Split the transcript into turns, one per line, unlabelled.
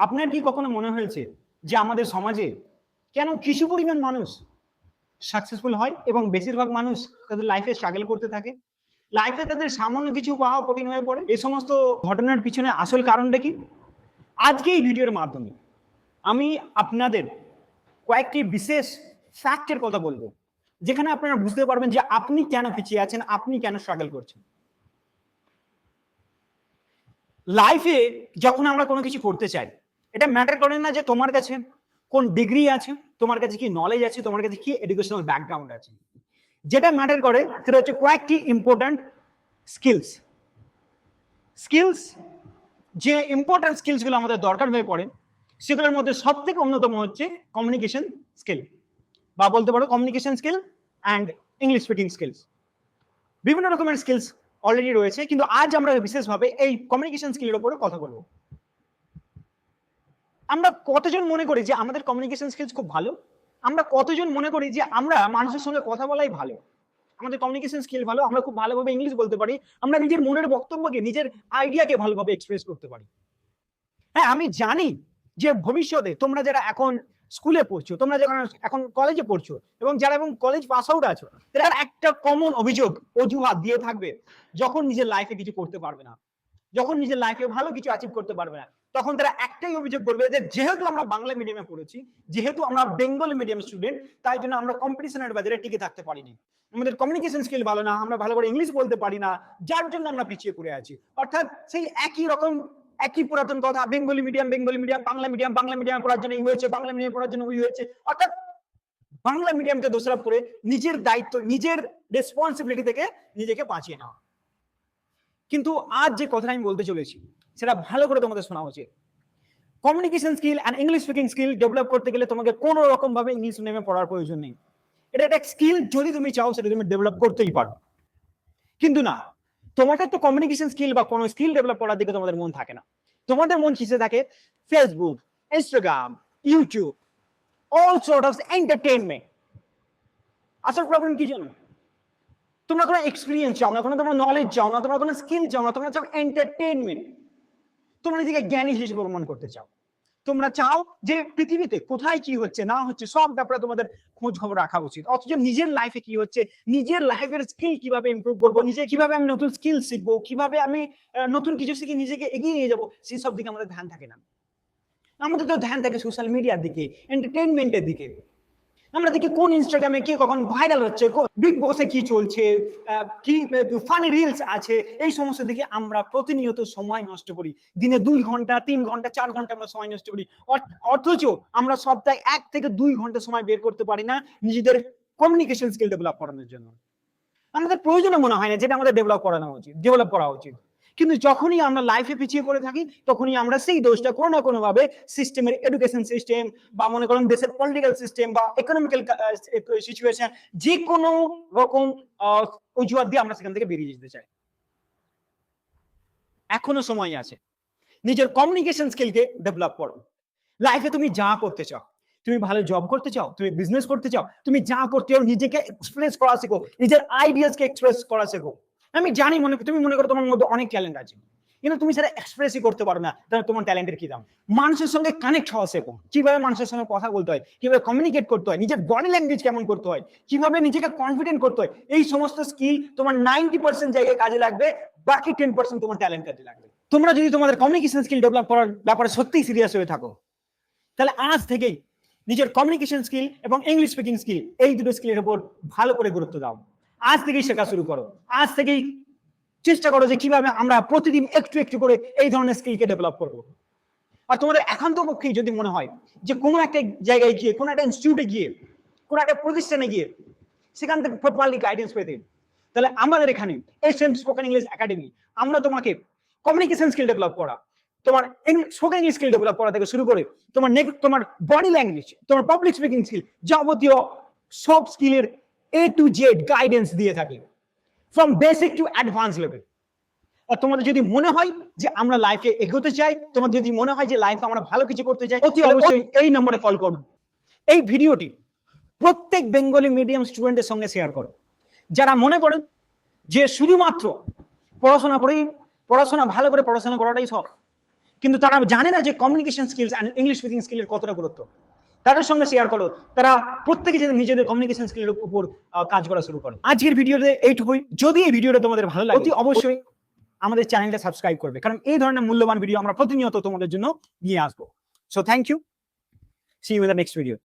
আপনার কি কখনো মনে হয়েছে যে আমাদের সমাজে কেন কিছু পরিমাণ মানুষ সাকসেসফুল হয় এবং বেশিরভাগ মানুষ তাদের লাইফে স্ট্রাগল করতে থাকে? লাইফে তাদের সামান্য কিছু পাওয়া কঠিন হয়ে পড়ে। এই সমস্ত ঘটনার পিছনে আসল কারণটা কি? আজকে এই ভিডিওর মাধ্যমে আমি আপনাদের কয়েকটি বিশেষ ফ্যাক্টের কথা বলব, যেখানে আপনারা বুঝতে পারবেন যে আপনি কেন পিছিয়ে আছেন, আপনি কেন স্ট্রাগল করছেন। লাইফে যখন আমরা কোনো কিছু করতে চাই এটা ম্যাটার করে না যে তোমার কাছে কোন ডিগ্রি আছে, তোমার কাছে কি নলেজ আছে, তোমার কাছে কি এডুকেশনাল ব্যাকগ্রাউন্ড আছে। যেটা ম্যাটার করে সেটা হচ্ছে কয়েকটি ইম্পর্ট্যান্ট স্কিলস স্কিলস যে ইম্পর্ট্যান্ট স্কিলসগুলো আমাদের দরকার হয়ে পড়ে, সেগুলোর মধ্যে সব থেকে অন্যতম হচ্ছে কমিউনিকেশন স্কিল বা বলতে পারো communication skill and English speaking skills বিভিন্ন রকমের স্কিলস অলরেডি রয়েছে, কিন্তু আজ আমরা বিশেষভাবে এই কমিউনিকেশন স্কিলের ওপরে কথা বলব। আমরা কতজন মনে করি যে আমাদের কমিউনিকেশন স্কিলস খুব ভালো? আমরা কতজন মনে করি যে আমরা মানুষের সঙ্গে কথা বলাই ভালো? আমাদের কমিউনিকেশন স্কিল ভালো, আমরা খুব ভালোভাবে ইংলিশ বলতে পারি, আমরা নিজের মনের বক্তব্যকে, নিজের আইডিয়াকে ভালোভাবে এক্সপ্রেস করতে পারি। হ্যাঁ আমি জানি যে ভবিষ্যতে তোমরা যারা এখন স্কুলে পড়ছো, তোমরা যারা এখন কলেজে পড়ছো, এবং যারা এবং কলেজ পাস আউট আছো, তারা একটা কমন অভিযোগ, অজুহাত দিয়ে থাকবে, যখন নিজের লাইফে কিছু করতে পারবে না। যখন নিজের লাইফে ভালো কিছু অ্যাচিভ করতে পারবে না। তখন তারা একটাই অভিযোগ করবে যে যেহেতু আমরা বাংলা মিডিয়ামে পড়েছি, যেহেতু আমরা বেঙ্গলি মিডিয়াম স্টুডেন্ট তাই জন্য আমরা কম্পিটিশনের বাজারে টিকে থাকতে পারিনি। আমাদের কমিউনিকেশন স্কিল ভালো না, আমরা ভালো করে ইংলিশ বলতে পারি না, যার জন্য আমরা পিছিয়ে পড়ে আছি। অর্থাৎ সেই একই রকম, একই পুরাতন কথা, Bengali medium Bengali medium Bangla medium Bangla medium পড়ার জন্য এই হয়েছে, বাংলা মিডিয়াম পড়ার জন্য হয়েছে। অর্থাৎ বাংলা মিডিয়ামকে দোষারোপ করে নিজের দায়িত্ব, নিজের রেসপন্সিবিলিটি থেকে নিজেকে বাঁচিয়ে নেওয়া। কিন্তু আজ যে কথাটা আমি বলতে চলেছি সেটা ভালো করে তোমাদের শোনা উচিত। Communication skill and English speaking skill develop করতে গেলে তোমাকে কোনো রকম ভাবে ইংলিশ মিডিয়ামে পড়ার প্রয়োজন নেই। এটা একটা স্কিল যদি তুমি চাও সেটা তুমি ডেভেলপ করতেই পারো। কিন্তু না তোমাদের তো কমিউনিকেশন স্কিল বা কোনো স্কিল ডেভেলপ করার দিকে তোমাদের মন থাকে না। তোমাদের মন কিসে থাকে Facebook Instagram YouTube all sort of entertainment আসল প্রবলেম কি জানো? তোমরা কোনো এক্সপিরিয়েন্স চাও না, কোনো তোমরা নলেজ চাও না, তোমরা কোনো স্কিল চাও না, তোমরা চাও এন্টারটেনমেন্ট তোমরা নিজেকে জ্ঞানী হিসেবে প্রমাণ করতে চাও। তোমরা চাও যে পৃথিবীতে কোথায় কি হচ্ছে, না হচ্ছে, সব ব্যাপারে তোমাদের খোঁজ খবর রাখা উচিত। অথচ নিজের লাইফে কি হচ্ছে, নিজের লাইফের স্কিল কীভাবে ইমপ্রুভ করব, নিজে কীভাবে আমি নতুন স্কিল শিখব, কীভাবে আমি নতুন কিছু শিখে নিজেকে এগিয়ে নিয়ে যাব, সেই সব দিকে আমাদের ধ্যান থাকে না। আমাদের তো ধ্যান থাকে সোশ্যাল মিডিয়ার দিকে এন্টারটেনমেন্টের দিকে। আমরা দেখি কোন ইনস্টাগ্রামে কে কখন ভাইরাল হচ্ছে বিগ বসে কি চলছে কি ফানি রিলস আছে, এই সমস্ত দিকে আমরা প্রতিনিয়ত সময় নষ্ট করি। দিনে দুই ঘণ্টা, তিন ঘণ্টা, চার ঘণ্টা আমরা সময় নষ্ট করি। অথ- অথচ আমরা সপ্তাহে এক থেকে দুই ঘণ্টা সময় বের করতে পারি না নিজেদের কমিউনিকেশন স্কিল ডেভেলপ করানোর জন্য। আমাদের প্রয়োজনে মনে হয় না যেটা আমাদের ডেভেলপ করানো উচিত ডেভেলপ করা উচিত। কিন্তু যখনই আমরা লাইফে পিছিয়ে পড়ে থাকি, তখনই আমরা সেই দোষটা কোনো না কোনো ভাবে সিস্টেমের এডুকেশন সিস্টেম বা মনে করেন দেশের পলিটিক্যাল সিস্টেম বা ইকোনমিক্যাল সিচুয়েশন যে কোনো রকম অজুহাত দিয়ে আমরা সেখান থেকে বেরিয়ে যেতে চাই। এখনও সময় আছে। নিজের কমিউনিকেশন স্কিলকে ডেভেলপ করো। লাইফে তুমি যা করতে চাও, তুমি ভালো জব করতে চাও, তুমি বিজনেস করতে চাও, তুমি যা করতে চাও, নিজেকে এক্সপ্রেস করা শেখো, নিজের আইডিয়াসকে এক্সপ্রেস করা শেখো। আমি জানি মনে তুমি মনে করো তোমার মধ্যে অনেক ট্যালেন্ট আছে। কিন্তু তুমি সেটা এক্সপ্রেসই করতে পারো না, তাহলে তোমার ট্যালেন্টের কি দাম? মানুষের সঙ্গে কানেক্ট হওয়া শেখো। কীভাবে মানুষের সঙ্গে কথা বলতে হয়, কীভাবে কমিউনিকেট করতে হয়, নিজের বডি ল্যাঙ্গুয়েজ কেমন করতে হয়, কীভাবে নিজেকে কনফিডেন্ট করতে হয়, এই সমস্ত স্কিল তোমার নাইনটি পার্সেন্ট জায়গায় কাজে লাগবে, বাকি টেন পার্সেন্ট তোমার ট্যালেন্ট কাজে লাগবে। তোমরা যদি তোমাদের কমিউনিকেশন স্কিল ডেভেলপ করার ব্যাপারে সত্যিই সিরিয়াস হয়ে থাকো, তাহলে আজ থেকেই নিজের কমিউনিকেশন স্কিল এবং ইংলিশ স্পিকিং স্কিল এই দুটো স্কিলের উপর ভালো করে গুরুত্ব দাও। আজ থেকেই শেখা শুরু করো। আজ থেকেই চেষ্টা করো যে কীভাবে আমরা প্রতিদিন একটু একটু করে এই ধরনের স্কিলকে ডেভেলপ করব। আর তোমাদের একান্ত পক্ষেই যদি মনে হয় যে কোনো একটা জায়গায় গিয়ে, কোনো একটা ইনস্টিটিউটে গিয়ে, কোনো একটা প্রতিষ্ঠানে গিয়ে সেখান থেকে প্রপারলি গাইডেন্স পেতে, তাহলে আমাদের এখানে এসএম স্পোকেন ইংলিশ একাডেমি আমরা তোমাকে কমিউনিকেশন স্কিল ডেভেলপ করা, তোমার স্পোকেন ইংলিশ স্কিল ডেভেলপ করা থেকে শুরু করে তোমার তোমার বডি ল্যাঙ্গুয়েজ তোমার পাবলিক স্পিকিং স্কিল যাবতীয় সব স্কিলের এ টু জেড গাইডেন্স দিয়ে থাকি from basic to advance level আর তোমাদের যদি মনে হয় যে আমরা লাইফে এগোতে চাই তোমাদের যদি মনে হয় যে লাইফে আমরা ভালো কিছু করতে চাই অতি অবশ্যই এই নম্বরে কল করুন এই ভিডিওটি প্রত্যেক বেঙ্গলি মিডিয়াম স্টুডেন্টের সঙ্গে শেয়ার করো। যারা মনে করেন যে শুধুমাত্র পড়াশোনা করেই পড়াশোনা ভালো করে পড়াশোনা করাটাই সব কিন্তু তারা জানে না যে communication skills and English speaking স্কিলের কতটা গুরুত্ব। তাদের সঙ্গে শেয়ার করো। তারা প্রত্যেকে যেন নিজেদের কমিউনিকেশন স্কিলের উপর কাজ করা শুরু করো। আজকের ভিডিওতে এইটুকুই। যদি এই ভিডিওটা তোমাদের ভালো লাগে অতি অবশ্যই আমাদের চ্যানেলটা সাবস্ক্রাইব করবে। কারণ এই ধরনের মূল্যবান ভিডিও আমরা প্রতিনিয়ত তোমাদের জন্য নিয়ে আসব। So thank you see you in the next video